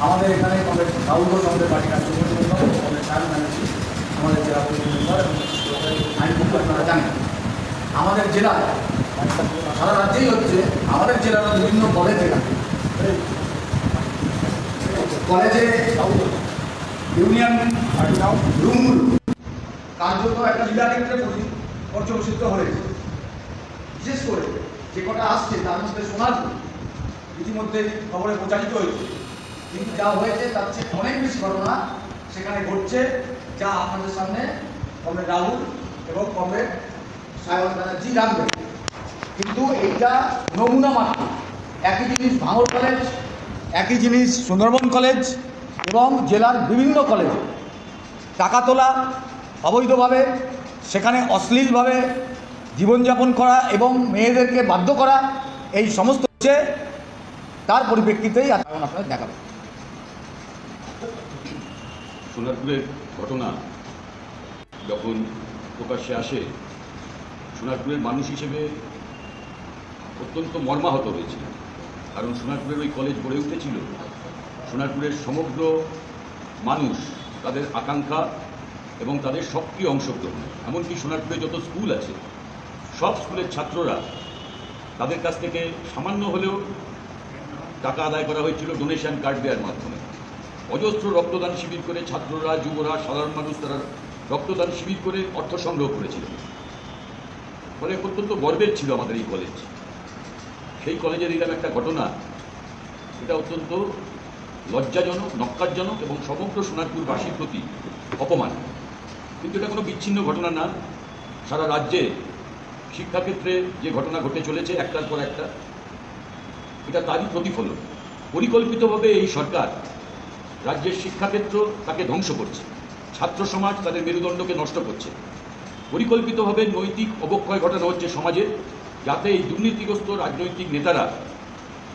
আমাদের এখানে রাহুল ঘোষ আমাদের পার্টি শাহরুখ ব্যানার্জি আমাদের জেলা মেম্বার আপনারা জানেন। আমাদের জেলায় সারা রাজ্যেই হচ্ছে, আমাদের জেলার বিভিন্ন কলেজ কলেজে ইউনিয়ন রুমগুলো কার্যত একটা লীলাক্ষেত্রে পরি- পর্যবসিত হয়েছে। বিশেষ করে যে কটা আসছে, তার মধ্যে সোনারপুর, ইতিমধ্যে খবরে প্রচারিত হয়েছে। কিন্তু যা হয়েছে, তার চেয়ে অনেক বেশি ঘটনা সেখানে ঘটছে, যা আপনাদের সামনে কমরেড রাহুল এবং কমরেড সায়ন ব্যানার্জি রাখবে। কিন্তু এইটা নমুনা মাত্র। একই জিনিস ভাঙড় কলেজ একই জিনিস সুন্দরবন কলেজ এবং জেলার বিভিন্ন কলেজে টাকা তোলা অবৈধভাবে, সেখানে অশ্লীলভাবে জীবনযাপন করা এবং মেয়েদেরকে বাধ্য করা, এই সমস্ত হচ্ছে তার পরিপ্রেক্ষিতেই এখন আপনাদের দেখাবো। সোনারপুরের ঘটনা যখন প্রকাশ্যে আসে সোনারপুরের মানুষ হিসেবে অত্যন্ত মর্মাহত হয়েছিল। কারণ সোনারপুরের ওই কলেজ গড়ে উঠেছিল সোনারপুরের সমগ্র মানুষ তাদের আকাঙ্ক্ষা এবং তাদের সক্রিয় অংশগ্রহণ। এমনকি সোনারপুরে যত স্কুল আছে, সব স্কুলের ছাত্ররা তাদের কাছ থেকে সামান্য হলেও টাকা আদায় করা হয়েছিল ডোনেশন কার্ড দেওয়ার মাধ্যমে। অজস্র রক্তদান শিবির করে ছাত্ররা, যুবরা, সাধারণ মানুষ তারা রক্তদান শিবির করে অর্থ সংগ্রহ করেছিল। ফলে অত্যন্ত গর্বের ছিল আমাদের এই কলেজ সেই কলেজের এরকম একটা ঘটনা এটা অত্যন্ত লজ্জাজনক নক্কারজনক এবং সমগ্র সোনারপুরবাসীর প্রতি অপমান। কিন্তু এটা কোনো বিচ্ছিন্ন ঘটনা না। সারা রাজ্যে শিক্ষাক্ষেত্রে যে ঘটনা ঘটে চলেছে একটার পর একটা, এটা তারই প্রতিফলন। পরিকল্পিতভাবে এই সরকার রাজ্যের শিক্ষাক্ষেত্র তাকে ধ্বংস করছে। ছাত্র সমাজ তাদের মেরুদণ্ডকে নষ্ট করছে। পরিকল্পিতভাবে নৈতিক অবক্ষয় ঘটানো হচ্ছে সমাজে যাতে এই দুর্নীতিগ্রস্ত রাজনৈতিক নেতারা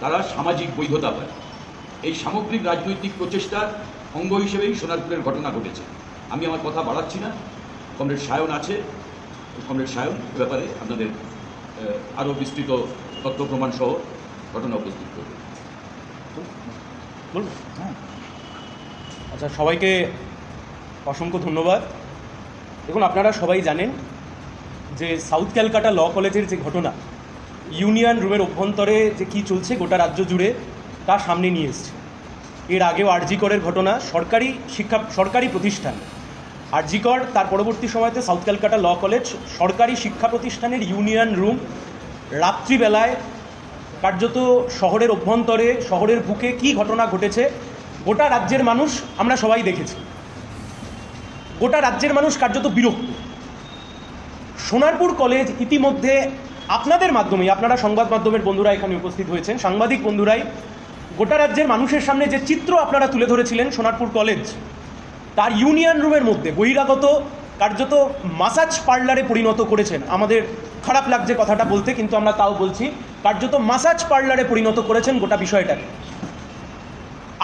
তারা সামাজিক বৈধতা পায়। এই সামগ্রিক রাজনৈতিক প্রচেষ্টার অঙ্গ হিসেবেই সোনারপুরের ঘটনা ঘটেছে। আমি আমার কথা বাড়াচ্ছি না। কমরেড সায়ন আছে। কমরেড সায়ন এ ব্যাপারে আপনাদের আরও বিস্তৃত তথ্য প্রমাণ সহ ঘটনা উপস্থিত করবে। বলব আচ্ছা সবাইকে অসংখ্য ধন্যবাদ। দেখুন, আপনারা সবাই জানেন যে সাউথ ক্যালকাটা ল কলেজের যে ঘটনা, ইউনিয়ন রুমের অভ্যন্তরে যে কি চলছে গোটা রাজ্য জুড়ে, তা সামনে নিয়ে এসছে। এর আগেও আরজিকরের ঘটনা, সরকারি শিক্ষা, সরকারি প্রতিষ্ঠান। আরজিকর তার পরবর্তী সময়তে সাউথ ক্যালকাটা ল কলেজ সরকারি শিক্ষা প্রতিষ্ঠানের ইউনিয়ন রুম রাত্রিবেলায় কার্যত শহরের অভ্যন্তরে, শহরের বুকে কি ঘটনা ঘটেছে গোটা রাজ্যের মানুষ আমরা সবাই দেখেছি। গোটা রাজ্যের মানুষ কার্যত বিরক্ত। সোনারপুর কলেজ ইতিমধ্যে আপনাদের মাধ্যমে আপনারা সংবাদ মাধ্যমের বন্ধুরা এখানে উপস্থিত হয়েছেন, সাংবাদিক বন্ধুরাই, গোটা রাজ্যের মানুষের সামনে যে চিত্র আপনারা তুলে ধরেছিলেন সোনারপুর কলেজ, তার ইউনিয়ন রুমের মধ্যে বহিরাগত কার্যত মাসাজ পার্লারে পরিণত করেছেন। আমাদের খারাপ লাগছে কথাটা বলতে, কিন্তু আমরা তাও বলছি, কার্যত মাসাজ পার্লারে পরিণত করেছেন গোটা বিষয়টাকে।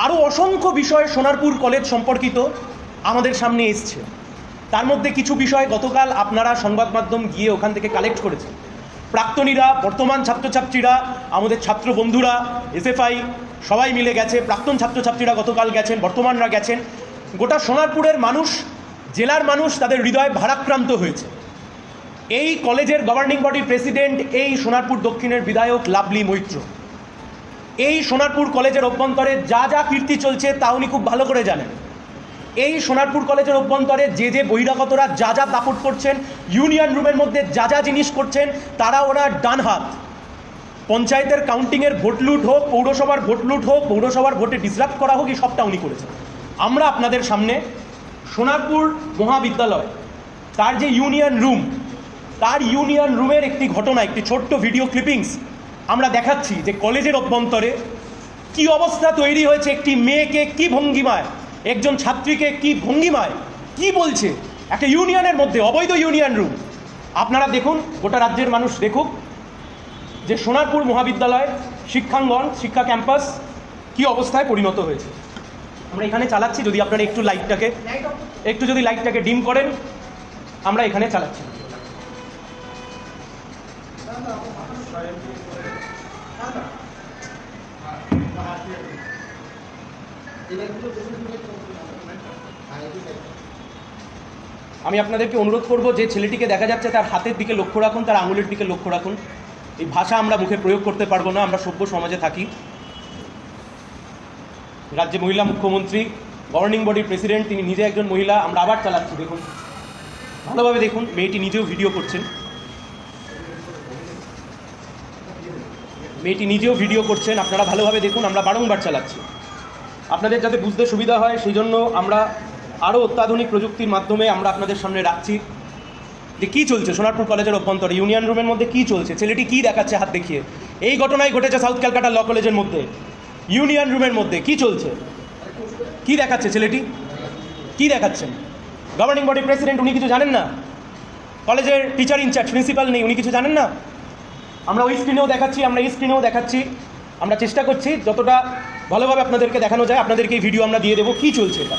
আরও অসংখ্য বিষয় সোনারপুর কলেজ সম্পর্কিত আমাদের সামনে এসছে। তার মধ্যে কিছু বিষয় গতকাল আপনারা সংবাদ মাধ্যম গিয়ে ওখান থেকে কালেক্ট করেছেন। প্রাক্তনীরা, বর্তমান ছাত্রছাত্রীরা, আমাদের ছাত্র বন্ধুরা, এসএফআই, সবাই মিলে গেছে। প্রাক্তন ছাত্রছাত্রীরা গতকাল গেছেন, বর্তমানরা গেছেন। গোটা সোনারপুরের মানুষ, জেলার মানুষ তাদের হৃদয় ভারাক্রান্ত হয়েছে। এই কলেজের গভর্নিং বডির প্রেসিডেন্ট এই সোনারপুর দক্ষিণের বিধায়ক লাভলি মৈত্র। এই সোনারপুর কলেজের অভ্যন্তরে যা যা কীর্তি চলছে তা উনি খুব ভালো করে জানেন। এই সোনারপুর কলেজের অভ্যন্তরে যে যে বহিরাগতরা যা যা দাপট করছেন, ইউনিয়ন রুমের মধ্যে যা যা জিনিস করছেন, তারা ওরা ডান হাত। পঞ্চায়েতের কাউন্টিংয়ের ভোট লুট হোক, পৌরসভার ভোট লুট হোক, পৌরসভার ভোটে ডিসরাপ্ট করা হোক, এই সবটা উনি করেছেন। আমরা আপনাদের সামনে সোনারপুর মহাবিদ্যালয়, তার যে ইউনিয়ন রুম, তার ইউনিয়ন রুমের একটি ঘটনা, একটি ছোট্ট ভিডিও ক্লিপিংস আমরা দেখাচ্ছি যে কলেজের অভ্যন্তরে কি অবস্থা তৈরি হয়েছে, একটি মেয়েকে কি ভঙ্গিমায়, একজন ছাত্রীকে কি ভঙ্গিমায়, কি বলছে? একটা ইউনিয়নের মধ্যে, অবৈধ ইউনিয়ন রুম। আপনারা দেখুন, গোটা রাজ্যের মানুষ দেখুক যে সোনারপুর মহাবিদ্যালয়, শিক্ষাঙ্গন, শিক্ষা ক্যাম্পাস কি অবস্থায় পরিণত হয়েছে। আমরা এখানে চালাচ্ছি, যদি আপনারা একটু লাইটটাকে, একটু যদি লাইটটাকে ডিম করেন, আমরা এখানে চালাচ্ছি। আমি আপনাদেরকে অনুরোধ করব, যে ছেলেটিকে দেখা যাচ্ছে তার হাতের দিকে লক্ষ্য রাখুন, তার আঙুলের দিকে লক্ষ্য রাখুন। এই ভাষা আমরা মুখে প্রয়োগ করতে পারব না, আমরা সভ্য সমাজে থাকি। রাজ্যে মহিলা মুখ্যমন্ত্রী গভর্নিং বডির প্রেসিডেন্ট তিনি নিজে একজন মহিলা, আমরা আবার চালাচ্ছি, দেখুন। ভালোভাবে দেখুন, মেয়েটি নিজেও ভিডিও করছেন। মেয়েটি নিজেও ভিডিও করছেন, আপনারা ভালোভাবে দেখুন, আমরা বারংবার চালাচ্ছি। আপনাদের যাতে বুঝতে সুবিধা হয়, সেই জন্য আমরা আরও অত্যাধুনিক প্রযুক্তির মাধ্যমে আমরা আপনাদের সামনে রাখছি। যে কী চলছে? সোনারপুর কলেজের অভ্যন্তরে, ইউনিয়ন রুমের মধ্যে কী চলছে? ছেলেটি কী দেখাচ্ছে হাত দেখিয়ে? এই ঘটনাই ঘটেছে সাউথ ক্যালকাটা ল কলেজের মধ্যে। ইউনিয়ন রুমের মধ্যে কী চলছে? কী দেখাচ্ছে ছেলেটি? কী দেখাচ্ছেন? গভর্নিং বডি প্রেসিডেন্ট উনি কিছু জানেন না? কলেজের টিচার ইনচার্জ প্রিন্সিপাল নেই, উনি কিছু জানেন না? আমরা ওই স্ক্রিনেও দেখাচ্ছি, আমরা এই স্ক্রিনেও দেখাচ্ছি। আমরা চেষ্টা করছি যতটা ভালোভাবে আপনাদেরকে দেখানো যায় আপনাদেরকে এই ভিডিও আমরা দিয়ে দেবো। কী চলছে এটা?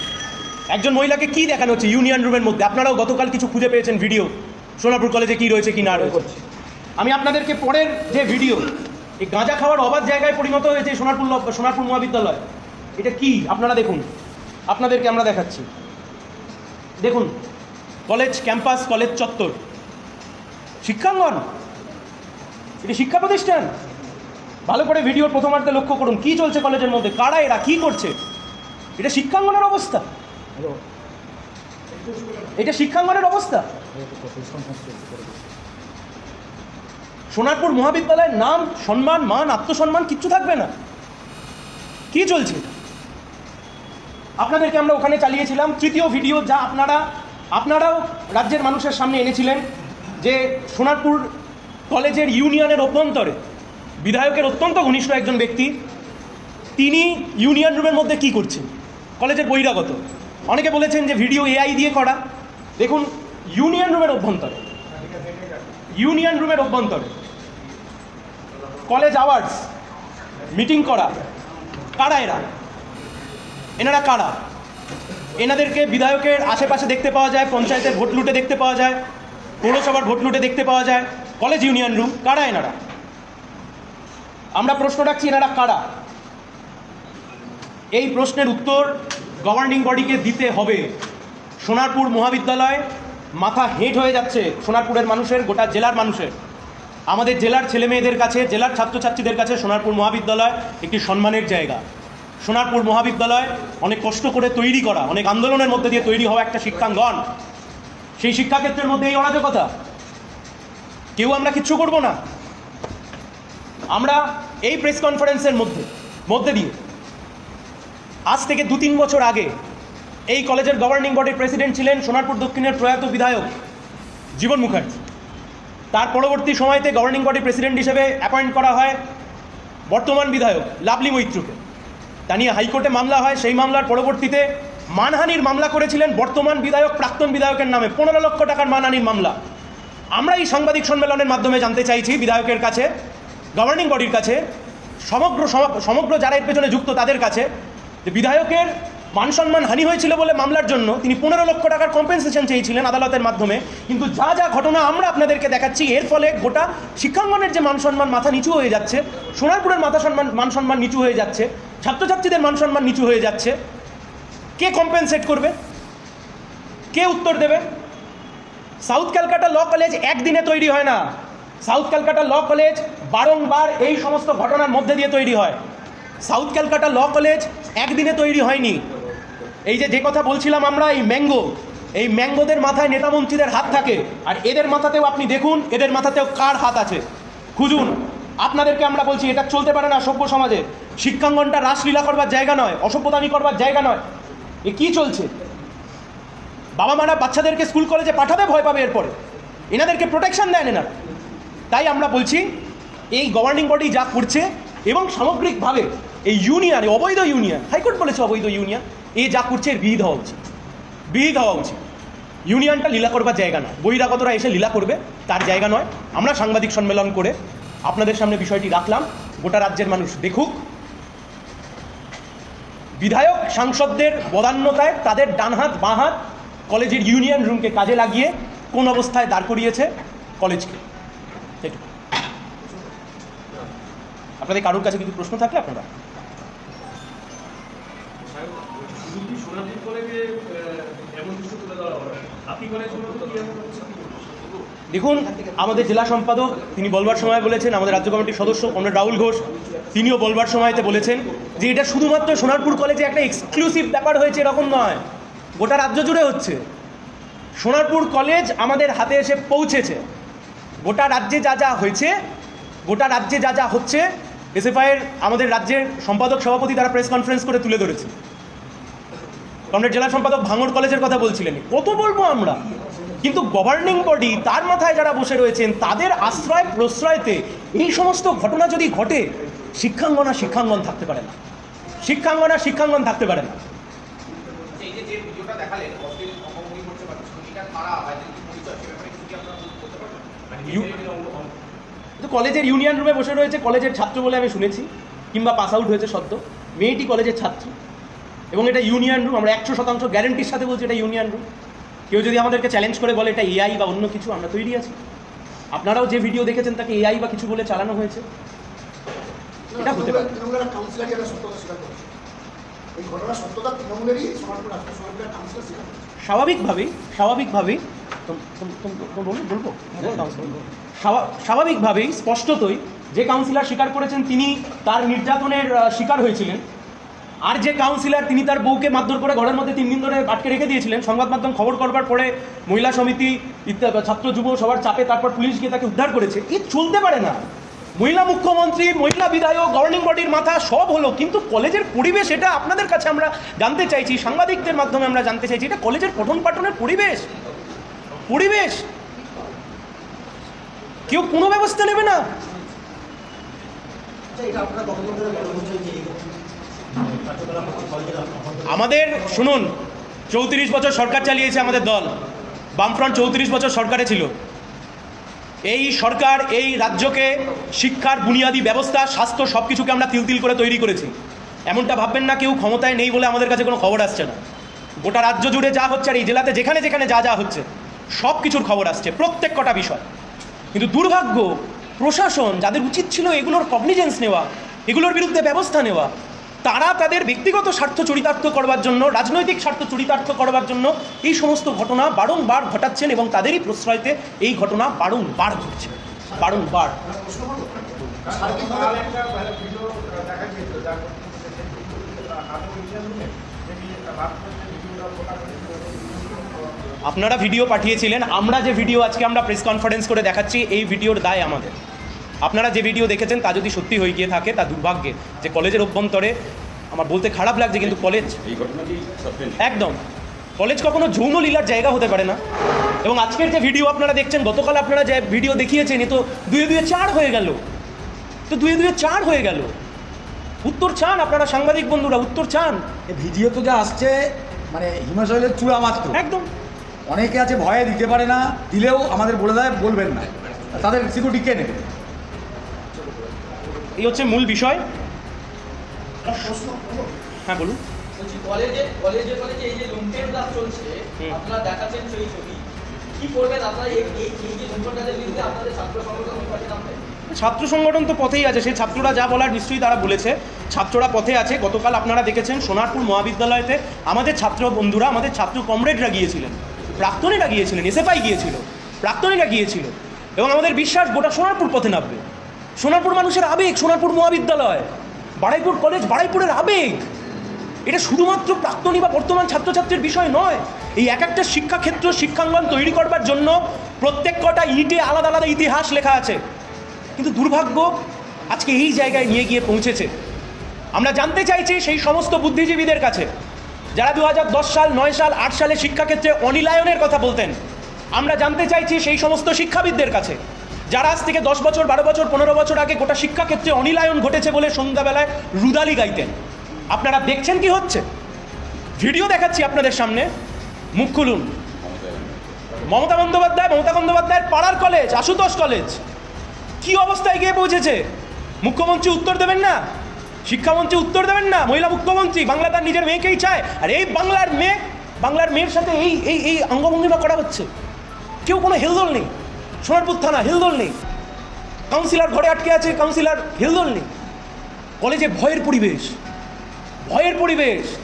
একজন মহিলাকে কী দেখানো হচ্ছে ইউনিয়ন রুমের মধ্যে? আপনারাও গতকাল কিছু খুঁজে পেয়েছেন ভিডিও সোনারপুর কলেজে কী রয়েছে কি না রয়েছে? আমি আপনাদেরকে পরের যে ভিডিও এই গাঁজা খাওয়ার অবাধ জায়গায় পরিণত হয়েছে সোনারপুর সোনারপুর মহাবিদ্যালয়। এটা কি? আপনারা দেখুন। আপনাদেরকে আমরা দেখাচ্ছি। দেখুন কলেজ ক্যাম্পাস কলেজ চত্বর। শিক্ষাঙ্গন? এটি শিক্ষা প্রতিষ্ঠান? ভালো করে ভিডিওর প্রথমার্ধে লক্ষ্য করুন কি চলছে কলেজের মধ্যে কারা এরা কি করছে? এটা শিক্ষাঙ্গনের অবস্থা। এটা শিক্ষাঙ্গনের অবস্থা। সোনারপুর মহাবিদ্যালয়ের নাম সম্মান মান আত্মসম্মান কিচ্ছু থাকবে না। কি চলছে আপনাদেরকে আমরা ওখানে চালিয়েছিলাম। তৃতীয় ভিডিও যা আপনারা আপনারাও রাজ্যের মানুষের সামনে এনেছিলেন যে সোনারপুর কলেজের ইউনিয়নের অভ্যন্তরে। বিধায়কের অত্যন্ত ঘনিষ্ঠ একজন ব্যক্তি। তিনি ইউনিয়ন রুমের মধ্যে কি করছেন? কলেজের বহিরাগত। অনেকে বলেছেন যে ভিডিও এআই দিয়ে করা। দেখুন, ইউনিয়ন রুমের অভ্যন্তরে। ইউনিয়ন রুমের অভ্যন্তরে। কলেজ আওয়ার্স, মিটিং করা। কারা এরা? এনারা কারা? এনাদেরকে বিধায়কের আশেপাশে দেখতে পাওয়া যায়, পঞ্চায়েতের ভোট লুটে দেখতে পাওয়া যায়, পৌরসভার ভোট লুটে দেখতে পাওয়া যায়। কলেজ ইউনিয়ন রুম, কারা এনারা? আমরা প্রশ্ন রাখছি, এনারা কারা? এই প্রশ্নের উত্তর গভর্নিং বডিকে দিতে হবে। সোনারপুর মহাবিদ্যালয় মাথা হেঁট হয়ে যাচ্ছে সোনারপুরের মানুষের, গোটা জেলার মানুষের। আমাদের জেলার ছেলে মেয়েদের কাছে, জেলার ছাত্রছাত্রীদের কাছে সোনারপুর মহাবিদ্যালয় একটি সম্মানের জায়গা। সোনারপুর মহাবিদ্যালয় অনেক কষ্ট করে তৈরি করা, অনেক আন্দোলনের মধ্যে দিয়ে তৈরি হওয়া একটা শিক্ষাঙ্গন। সেই শিক্ষাক্ষেত্রের মধ্যে এই অরাজকতা। কেউ আমরা কিচ্ছু করব না। আমরা এই প্রেস কনফারেন্সের মধ্যে মধ্যে দিয়ে, আজ থেকে দু তিন বছর আগে এই কলেজের গভর্নিং বডির প্রেসিডেন্ট ছিলেন সোনারপুর দক্ষিণের প্রয়াত বিধায়ক জীবন মুখার্জি। তার পরবর্তী সময়তে গভর্নিং বডি প্রেসিডেন্ট হিসেবে অ্যাপয়েন্ট করা হয় বর্তমান বিধায়ক লাভলি মৈত্রকে। তা নিয়ে হাইকোর্টে মামলা হয়, সেই মামলার পরবর্তীতে মানহানির মামলা করেছিলেন বর্তমান বিধায়ক, প্রাক্তন বিধায়কের নামে। পনেরো লক্ষ টাকার মানহানির মামলা। আমরা এই সাংবাদিক সম্মেলনের মাধ্যমে জানতে চাইছি বিধায়কের কাছে গভর্নিং বডির কাছে, সমগ্র সম- সমগ্র যারা এর পেছনে যুক্ত তাদের কাছে, যে বিধায়কের মান সম্মান হানি হয়েছিল বলে মামলার জন্য তিনি পনেরো লক্ষ টাকার কম্পেনসেশন চেয়েছিলেন আদালতের মাধ্যমে। কিন্তু যা যা ঘটনা আমরা আপনাদেরকে দেখাচ্ছি, এর ফলে গোটা শিক্ষাঙ্গনের যে মান সম্মান মাথা নিচু হয়ে যাচ্ছে, সোনারপুরের মাথা সম্মান, মান সম্মান নিচু হয়ে যাচ্ছে, ছাত্রছাত্রীদের মান সম্মান নিচু হয়ে যাচ্ছে। কে কম্পেনসেট করবে? কে উত্তর দেবে? সাউথ ক্যালকাটা ল কলেজ একদিনে তৈরি হয় না। সাউথ ক্যালকাটা ল কলেজ বারংবার এই সমস্ত ঘটনার মধ্যে দিয়ে তৈরি হয়। সাউথ ক্যালকাটা ল কলেজ একদিনে তৈরি হয়নি। এই যে যে কথা বলছিলাম আমরা, এই ম্যাঙ্গো, এই ম্যাঙ্গোদের মাথায় নেতা মন্ত্রীদের হাত থাকে। আর এদের মাথাতেও আপনি দেখুন, এদের মাথাতেও কার হাত আছে? খুঁজুন, আপনাদেরকে আমরা বলছি, এটা চলতে পারে না সভ্য সমাজে। শিক্ষাঙ্গনটা রাসলীলা করবার জায়গা নয় অসভ্যতানি করবার জায়গা নয়। এ কি চলছে? বাবা মারা বাচ্চাদেরকে স্কুল কলেজে পাঠাতে ভয় পাবে এরপরে? এনাদেরকে প্রোটেকশন দেন এনারা। তাই আমরা বলছি, এই গভর্নিং বডি যা করছে এবং সামগ্রিকভাবে এই ইউনিয়ন অবৈধ ইউনিয়ন হাইকোর্ট বলেছে অবৈধ ইউনিয়ন এ যা করছে এর বিহিত হওয়া উচিত। বিহিত হওয়া উচিত। ইউনিয়নটা লীলা করবার জায়গা না বহিরাগতরা এসে লীলা করবে, তার জায়গা নয়। আমরা সাংবাদিক সম্মেলন করে আপনাদের সামনে বিষয়টি রাখলাম। গোটা রাজ্যের মানুষ দেখুক। বিধায়ক, সাংসদদের বদান্যতায় তাদের ডান হাত, বাঁ হাত কলেজের ইউনিয়ন রুমকে কাজে লাগিয়ে কোন অবস্থায় দাঁড় করিয়েছে কলেজকে। আপনাদের কারোর কাছে কিছু প্রশ্ন থাকলে আপনারা। দেখুন আমাদের জেলা সম্পাদক তিনি বলবার সময় বলেছেন আমাদের রাজ্য কমিটির সদস্য কমরেড রাহুল ঘোষ তিনিও বলবার সময়তে বলেছেন যে এটা শুধুমাত্র সোনারপুর কলেজে একটা এক্সক্লুসিভ ব্যাপার হয়েছে এরকম নয়। গোটা রাজ্য জুড়ে হচ্ছে। সোনারপুর কলেজ আমাদের হাতে এসে পৌঁছেছে। গোটা রাজ্যে যা যা হয়েছে গোটা রাজ্যে যা যা হচ্ছে এসএফআইয়ের আমাদের রাজ্যের সম্পাদক সভাপতি তারা প্রেস কনফারেন্স করে তুলে ধরেছে। কমরেড জেলা সম্পাদক ভাঙড় কলেজের কথা বলছিলেন। কত বলব আমরা? কিন্তু গভর্নিং বডি তার মাথায় যারা বসে রয়েছেন তাদের আশ্রয় প্রশ্রয়তে এই সমস্ত ঘটনা যদি ঘটে শিক্ষাঙ্গনা শিক্ষাঙ্গন থাকতে পারে না। শিক্ষাঙ্গনা শিক্ষাঙ্গন থাকতে পারে না। দেখালেন তো কলেজের ইউনিয়ন রুমে বসে রয়েছে কলেজের ছাত্র বলে আমি শুনেছি কিংবা পাস আউট হয়েছে সদ্য। মেয়েটি কলেজের ছাত্র। এবং এটা ইউনিয়ন রুম আমরা একশো শতাংশ গ্যারেন্টির সাথে বলছি এটা ইউনিয়ন রুম কেউ যদি আমাদেরকে চ্যালেঞ্জ করে বলে এটা এআই বা অন্য কিছু আমরা তৈরি আছি। আপনারাও যে ভিডিও দেখেছেন তাকে এআই বা কিছু বলে চালানো হয়েছে। এটা হতে পারে। স্বাভাবিকভাবেই স্বাভাবিকভাবেই বলব? স্বাভা- স্বাভাবিকভাবেই, স্পষ্টতই, যে কাউন্সিলর স্বীকার করেছেন তিনি তার নির্যাতনের শিকার হয়েছিলেন। আর যে কাউন্সিলর তিনি তার বউকে মারধর করে ঘরের মধ্যে তিন দিন ধরে আটকে রেখে দিয়েছিলেন, সংবাদ মাধ্যম খবর করবার পরে মহিলা সমিতি ছাত্র যুব সবার চাপে তারপর পুলিশ গিয়ে তাকে উদ্ধার করেছে। এ চলতে পারে না। মহিলা মুখ্যমন্ত্রী, মহিলা বিধায়ক গভর্নিং বডির মাথা সব হলো, কিন্তু কলেজের পরিবেশ এটা আপনাদের কাছে আমরা জানতে চাইছি, সাংবাদিকদের মাধ্যমে আমরা জানতে চাইছি, এটা কলেজের পঠন পাঠনের পরিবেশ। পরিবেশ। কেউ কোনো ব্যবস্থা নেবে না? আমাদের, শুনুন, চৌত্রিশ বছর সরকার চালিয়েছে আমাদের দল। বামফ্রন্ট চৌত্রিশ বছর সরকারে ছিল। এই সরকার, এই রাজ্যকে শিক্ষার বুনিয়াদী ব্যবস্থা, স্বাস্থ্য সব কিছুকে আমরা তিল তিল করে তৈরি করেছি। এমনটা ভাববেন না, কেউ ক্ষমতায় নেই বলে আমাদের কাছে কোনো খবর আসছে না। গোটা রাজ্য জুড়ে যা হচ্ছে আর এই জেলাতে যেখানে যেখানে যা যা হচ্ছে সব কিছুর খবর আসছে প্রত্যেক কটা বিষয়। কিন্তু দুর্ভাগ্য, প্রশাসন যাদের উচিত ছিল এগুলোর কগনিজেন্স নেওয়া, এগুলোর বিরুদ্ধে ব্যবস্থা নেওয়া, তারা তাদের ব্যক্তিগত স্বার্থ চরিতার্থ করবার জন্য, রাজনৈতিক স্বার্থ চরিতার্থ করবার জন্য এই সমস্ত ঘটনা বারংবার ঘটাচ্ছেন এবং তাদেরই প্রশ্রয়তে এই ঘটনা বারংবার ঘটছে। বারংবার। দেখা আপনারা ভিডিও পাঠিয়েছিলেন আমরা যে ভিডিও আজকে আমরা প্রেস কনফারেন্স করে দেখাচ্ছি এই ভিডিওর দায় আমাদের। আপনারা যে ভিডিও দেখেছেন তা যদি সত্যি হয়ে গিয়ে থাকে তা দুর্ভাগ্যে। যে কলেজের অভ্যন্তরে আমার বলতে খারাপ লাগছে কিন্তু কলেজ একদম। কলেজ কখনো যৌন লীলার জায়গা হতে পারে না। এবং আজকের যে ভিডিও আপনারা দেখছেন গতকাল আপনারা যে ভিডিও দেখিয়েছেন এ তো দুয়ে দুয়ে চার হয়ে গেল। তো দুয়ে দুয়ে চার হয়ে গেল। উত্তর চান আপনারা সাংবাদিক বন্ধুরা উত্তর চান। এই ভিডিও তো যা আসছে মানে হিমাশৈলের চূড়া মাত্র। একদম। অনেকে আছে ভয়ে দিতে পারে না দিলেও আমাদের বলে দেয় বলবেন না। তাদের সিকিউরিটি কে নেবে? এই হচ্ছে মূল বিষয়। হ্যাঁ বলুন। কলেজে কলেজে কলেজে এই যে কাজ চলছে আপনারা দেখাচ্ছেন সেই ছবি। কি করবেন আপনারা? এই যে বিরুদ্ধে আপনাদের ছাত্র সংগঠন নামবেন ছাত্র সংগঠন তো পথেই আছে, সেই ছাত্ররা যা বলার নিশ্চয়ই তারা বলেছে। ছাত্ররা পথে আছে, গতকাল আপনারা দেখেছেন সোনারপুর মহাবিদ্যালয়তে আমাদের ছাত্র বন্ধুরা, আমাদের ছাত্র কমরেডরা গিয়েছিলেন। প্রাক্তনীরা গিয়েছিলেন, এসএফআই গিয়েছিল, প্রাক্তনীরা গিয়েছিল। এবং আমাদের বিশ্বাস গোটা সোনারপুর পথে নামবে। সোনারপুর মানুষের আবেগ, সোনারপুর মহাবিদ্যালয় বাড়াইপুর কলেজ বাড়াইপুরের আবেগ। এটা শুধুমাত্র প্রাক্তনী বা বর্তমান ছাত্রছাত্রীর বিষয় নয়, এই এক একটা শিক্ষাক্ষেত্র, শিক্ষাঙ্গন তৈরি করবার জন্য প্রত্যেক কটা ইটে আলাদা আলাদা ইতিহাস লেখা আছে। কিন্তু দুর্ভাগ্য আজকে এই জায়গায় নিয়ে গিয়ে পৌঁছেছে। আমরা জানতে চাইছি সেই সমস্ত বুদ্ধিজীবীদের কাছে, যারা দু হাজার দশ সাল, নয় সাল, আট সালে শিক্ষাক্ষেত্রে অনিলায়নের কথা বলতেন। আমরা জানতে চাইছি সেই সমস্ত শিক্ষাবিদদের কাছে, যারা আজ থেকে দশ বছর, বারো বছর, পনেরো বছর আগে গোটা শিক্ষাক্ষেত্রে অনিলায়ন ঘটেছে বলে সন্ধ্যাবেলায় রুদালি গাইতেন। আপনারা দেখছেন কি হচ্ছে? ভিডিও দেখাচ্ছি আপনাদের সামনে। মুখ খুলুন। মমতা বন্দ্যোপাধ্যায়, মমতা বন্দ্যোপাধ্যায়ের পাড়ার কলেজ, আশুতোষ কলেজ। কি অবস্থায় গিয়ে পৌঁছেছে? মুখ্যমন্ত্রী উত্তর দেবেন না? শিক্ষামন্ত্রী উত্তর দেবেন না? মহিলা মুখ্যমন্ত্রী, বাংলা তার নিজের মেয়েকেই চায়। আর এই বাংলার মেয়ে, বাংলার মেয়ের সাথে এই এই এই অঙ্গভঙ্গিমা করা হচ্ছে। কেউ কোনো হেলদোল নেই। সোনারপুর থানা হেলদোল নেই। কাউন্সিলর ঘরে আটকে আছে, কাউন্সিলর হেলদোল নেই। কলেজে ভয়ের পরিবেশ। ভয়ের পরিবেশ।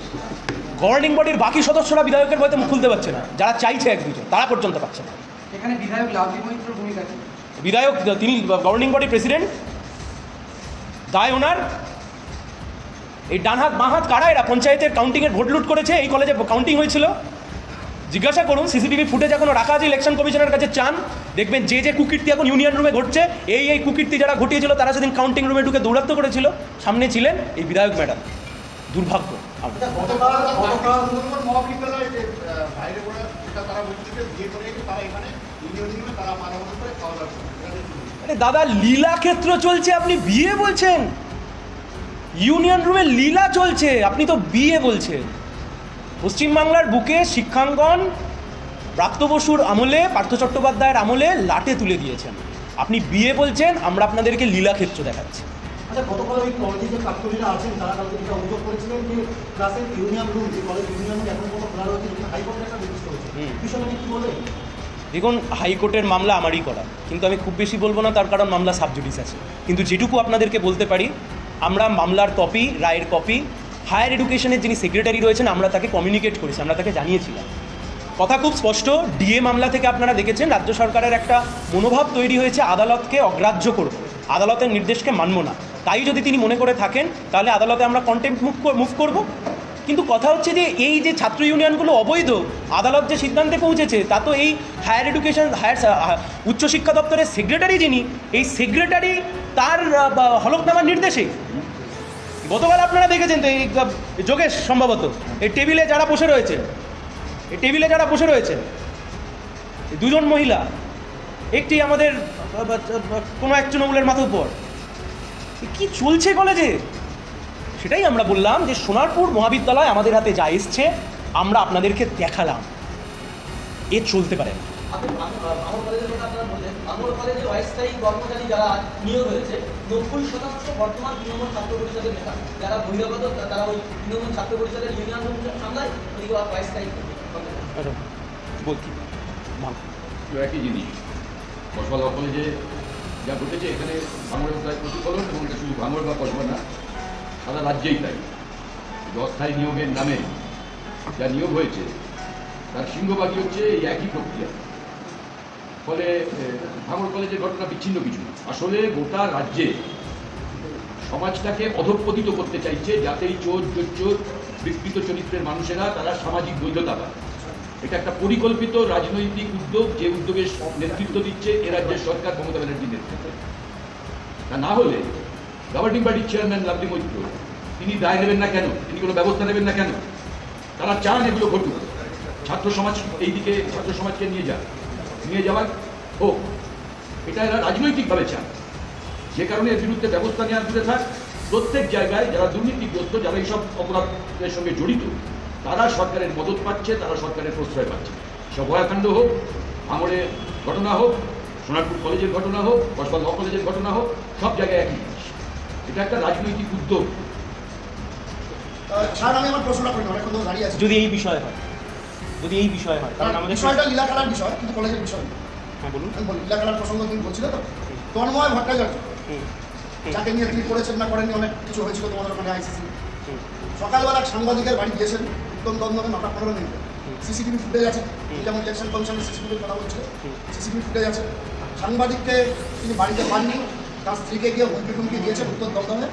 গভর্নিং বডির বাকি সদস্যরা বিধায়কের ভয়তে মুখ খুলতে পারছে না। যারা চাইছে এক দুজন তারা পর্যন্ত পাচ্ছে না। এখানে বিধায়ক ভূমিকা বিধায়ক, তিনি গভর্নিং বডি প্রেসিডেন্ট দায় ওনার। এই ডান হাত হাত কারা? এরা পঞ্চায়েতের কাউন্টিংয়ের ভোট লুট করেছে, এই কলেজে কাউন্টিং হয়েছিল। জিজ্ঞাসা করুন সিসিটিভি ফুটেজ এখনও রাখা আছে ইলেকশন কমিশনের কাছে চান। দেখবেন যে যে কুকীর্তি এখন ইউনিয়ন রুমে ঘটছে, এই এই কুকীর্তি যারা ঘটিয়েছিল, তারা সেদিন কাউন্টিং রুমে ঢুকে দৌরাত্ম করেছিল। সামনে ছিলেন এই বিধায়ক ম্যাডাম। দুর্ভাগ্য। দাদা লীলা ক্ষেত্র চলছে আপনি বিয়ে বলছেন। ইউনিয়ন রুমে লীলা চলছে আপনি তো বিয়ে বলছেন। পশ্চিমবাংলার বুকে শিক্ষাঙ্গন প্রাপ্ত বসুর আমলে পার্থ চট্টোপাধ্যায়ের আমলে লাটে তুলে দিয়েছেন। আপনি বিয়ে বলছেন আমরা আপনাদেরকে লীলা ক্ষেত্র দেখাচ্ছি। আচ্ছা গতকাল ওই কলেজে যে ছাত্রীরা আছেন তারা কালকে যেটা অভিযোগ করেছিলেন যে ক্লাসের ইউনিয়ন রুম যে কলেজ ইউনিয়ন এখন কোনো খোলা রয়েছে যেটা একটা নির্দিষ্ট হয়েছে বিষয়টা কি বলেন? দেখুন, হাইকোর্টের মামলা আমারই করা। কিন্তু আমি খুব বেশি বলব না, তার কারণ মামলা সাবজুডিস আছে। কিন্তু যেটুকু আপনাদেরকে বলতে পারি, আমরা মামলার কপি, রায়ের কপি, হায়ার এডুকেশনের যিনি সেক্রেটারি রয়েছেন, আমরা তাকে কমিউনিকেট করেছি, আমরা তাকে জানিয়েছিলাম। কথা খুব স্পষ্ট, ডিএ মামলা থেকে আপনারা দেখেছেন, রাজ্য সরকারের একটা মনোভাব তৈরি হয়েছে, আদালতকে অগ্রাহ্য করব। আদালতের নির্দেশকে মানব না। তাই যদি তিনি মনে করে থাকেন, তাহলে আদালতে আমরা কন্টেম্প মুভ মুভ করব। কিন্তু কথা হচ্ছে যে এই যে ছাত্র ইউনিয়নগুলো অবৈধ, আদালত যে সিদ্ধান্তে পৌঁছেছে, তা তো এই হায়ার এডুকেশন হায়ার উচ্চশিক্ষা দপ্তরের সেক্রেটারি যিনি, এই সেক্রেটারি তার হলফনামার নির্দেশে। গতকাল আপনারা দেখেছেন তো এই যোগেশ সম্ভবত, এই টেবিলে যারা বসে রয়েছে, এই টেবিলে যারা বসে রয়েছে দুজন মহিলা, একটি আমাদের কোনো এক তৃণমূলের মাথার উপর। কি চলছে কলেজে? সেটাই আমরা বললাম যে সোনারপুর মহাবিদ্যালয় আমাদের হাতে যা এসছে আমরা আপনাদেরকে দেখালাম। এ চলতে পারে না। বলছি। একই জিনিস। কসবা ল কলেজে যা ঘটেছে এখানে ভাঙড়ের প্রায় প্রতিফলন এবং শুধু ভাঙড় বা কসবা না সারা রাজ্যেই তাই। অস্থায়ী নিয়োগের নামে যা নিয়োগ হয়েছে, তার সিংহবাদী হচ্ছে এই একই প্রক্রিয়া। ফলে ভাঙড় কলেজের ঘটনা বিচ্ছিন্ন কিছু আসলে গোটা রাজ্যে সমাজটাকে অধঃপতিত করতে চাইছে যাতে এই চোর চোর, বিকৃত চরিত্রের মানুষেরা, তারা সামাজিক বৈধতা পায়। এটা একটা পরিকল্পিত রাজনৈতিক উদ্যোগ, যে উদ্যোগের নেতৃত্ব দিচ্ছে এ রাজ্যের সরকার মমতা ব্যানার্জির নেতৃত্বে। তা না হলে গভর্নিং পার্টির চেয়ারম্যান লাভলি মৈত্র, তিনি দায় নেবেন না কেন? তিনি কোনো ব্যবস্থা নেবেন না কেন? তারা চান এগুলো ঘটুক। ছাত্র সমাজ এই দিকে, ছাত্র সমাজকে নিয়ে যান নিয়ে যাওয়ার হোক। এটা এরা রাজনৈতিকভাবে চান। যে কারণে এর বিরুদ্ধে ব্যবস্থা নেওয়ার দূরে থাক। প্রত্যেক জায়গায় যারা দুর্নীতিগ্রস্ত, যারা এইসব অপরাধের সঙ্গে জড়িত, তারা সরকারের মদত পাচ্ছে, তারা সরকারের প্রশ্রয় পাচ্ছে। সব ভয়াকাণ্ড হোক, ভাঙড়ে ঘটনা হোক, সোনারপুর কলেজের ঘটনা হোক, কসবা ল কলেজের ঘটনা হোক, সব জায়গায় একই। এটা একটা রাজনৈতিক উদ্যোগ। স্যার আমি আমার প্রশ্নটা করি অনেকক্ষণ ধরে দাঁড়িয়ে আছি। যদি এই বিষয় হয় যদি এই বিষয় হয় কারণ আমাদের বিষয়টা লীলা খেলার বিষয় কিন্তু কলেজের বিষয় হ্যাঁ বলুন। লীলা খেলার প্রসঙ্গ তুমি বলছিলে তো? তন্ময় ভট্টাচার্য। যাকে নিয়ে তিনি করেছেন না করেননি অনেক কিছু হয়েছিল তোমাদের ওখানে আইসিসি। সকালবেলা সাংবাদিকের বাড়ি গিয়েছেন উত্তম দন্দনে নটা পনেরো মিনিটে সিসিটিভি ফুটেজ আছে যেমন ইলেকশন কমিশনের সিসিটিভির কথা বলছিল সিসিটিভি ফুটেজ আছে। সাংবাদিককে তিনি বাড়িতে পাননি তার স্ত্রীকে গিয়ে হুমকি টুমকি দিয়েছে, উত্তর দমদমে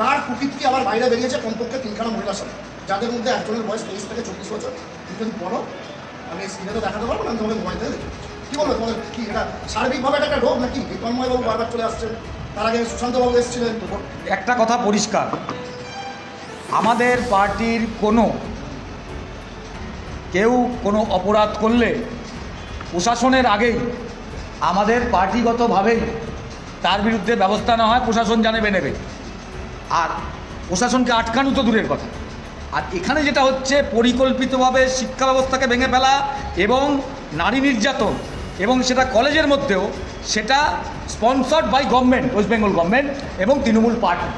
তার কুকীর্তি আবার বাইরে বেরিয়েছে কমপক্ষে তিনখানা মহিলার সাথে যাদের মধ্যে একজনের বয়স তেইশ থেকে চব্বিশ বছর তুমি যদি বলো আমি স্ক্রিনে তো দেখাতে পারব না তোমাকে মোবাইল থেকে কী বলব তোমাদের কি এটা সার্বিকভাবে এটা একটা রোগ নাকি? এই তন্ময়বাবু বারবার চলে আসছেন। তার আগে সুশান্তবাবু এসেছিলেন। একটা কথা পরিষ্কার। আমাদের পার্টির কোনো, কেউ কোনো অপরাধ করলে প্রশাসনের আগেই আমাদের পার্টিগতভাবেই তার বিরুদ্ধে ব্যবস্থা না হয় প্রশাসন জানেবে নেবে আর প্রশাসনকে আটকানো তো দূরের কথা। আর এখানে যেটা হচ্ছে পরিকল্পিতভাবে শিক্ষা ব্যবস্থাকে ভেঙে ফেলা এবং নারী নির্যাতন এবং সেটা কলেজের মধ্যেও সেটা sponsored by government West Bengal government এবং তৃণমূল পার্টি।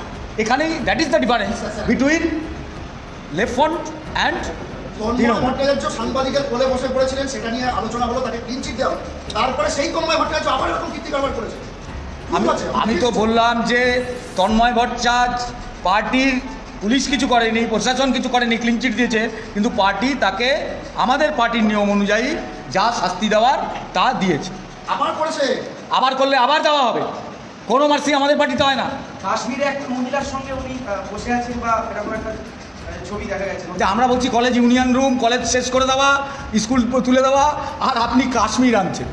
এখানেই that is the difference between Left Front and Bhattacharya সাংবাদিকের কোলে বসে পড়েছিলেন সেটা নিয়ে আলোচনা হলো তাকে ক্লিন চিট দেওয়া তারপরে সেই তন্ময় ভট্টাচার্য আবার এরকম কীর্তি কারবার করেছে। আমি আমি তো বললাম যে তন্ময় ভট্টাচার্য পার্টির পুলিশ কিছু করেনি প্রশাসন কিছু করেনি ক্লিন চিট দিয়েছে কিন্তু পার্টি তাকে আমাদের পার্টির নিয়ম অনুযায়ী যা শাস্তি দেওয়ার তা দিয়েছে। আবার করেছে? আবার করলে আবার দেওয়া হবে। কোনো মার্সি আমাদের পার্টিতে হয় না। কাশ্মীরে একটা মহিলার সঙ্গে উনি বসে আছেন বা এরকম একটা ছবি দেখা গেছে। যে আমরা বলছি কলেজ ইউনিয়ন রুম কলেজ শেষ করে দেওয়া স্কুল তুলে দেওয়া আর আপনি কাশ্মীর আনছেন।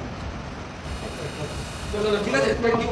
ঠিক আছে থ্যাংক ইউ